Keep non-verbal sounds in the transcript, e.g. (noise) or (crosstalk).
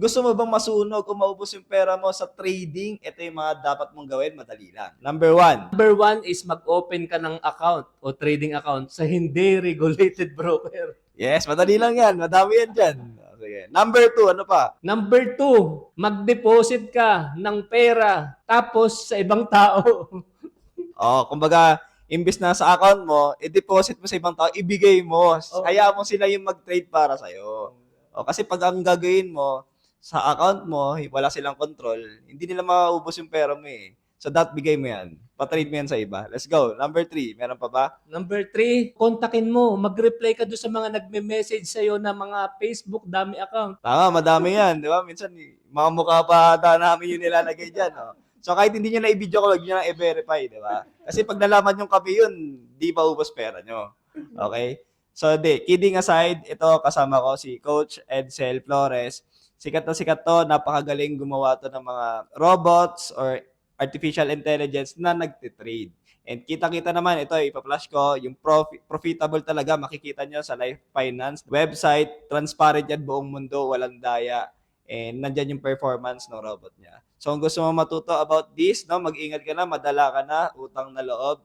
Gusto mo bang masunog o maubos yung pera mo sa trading? Ito yung mga dapat mong gawin, madali lang. Number one, Number one is mag-open ka ng account o trading account sa hindi (laughs) regulated broker. yes, madali lang yan. Madami yan dyan. Sige. Number two, ano pa? Number two, mag-deposit ka ng pera tapos sa ibang tao. (laughs) Oh, kumbaga, imbis na sa account mo, i-deposit mo sa ibang tao, ibigay mo. Oo. Hayaan mo sila yung mag-trade para sa'yo. O, kasi pag ang gagawin mo, sa account mo, wala silang control, hindi nila maubos yung pera mo eh. So, that bigay mo yan. Patrade mo yan sa iba. Let's go. Number three, meron pa ba? Number three, kontakin mo. Mag-reply ka doon sa mga nagme-message sa'yo na mga Facebook dami account. Tama, madami yan. Di ba? Minsan, mga mukha pa ata namin yung nilalagay dyan. Oh. So, kahit hindi nyo na i-video ko, huwag nyo na i-verify. Di ba? Kasi pag nalaman yung kami yun, di pa ubos pera nyo. Okay? So, di, kidding aside, ito kasama ko si Coach Edsel Flores. Sikat na sikat to, napakagaling gumawa to ng mga robots or artificial intelligence na nagtitrade. And kita-kita naman, ito, ipa-flash ko, yung profi- profitable talaga, makikita nyo sa Life Finance website, transparent yan buong mundo, walang daya. And nandyan yung performance ng robot niya. So kung gusto mo matuto about this, no, mag-ingat ka na, madala ka na, utang na loob.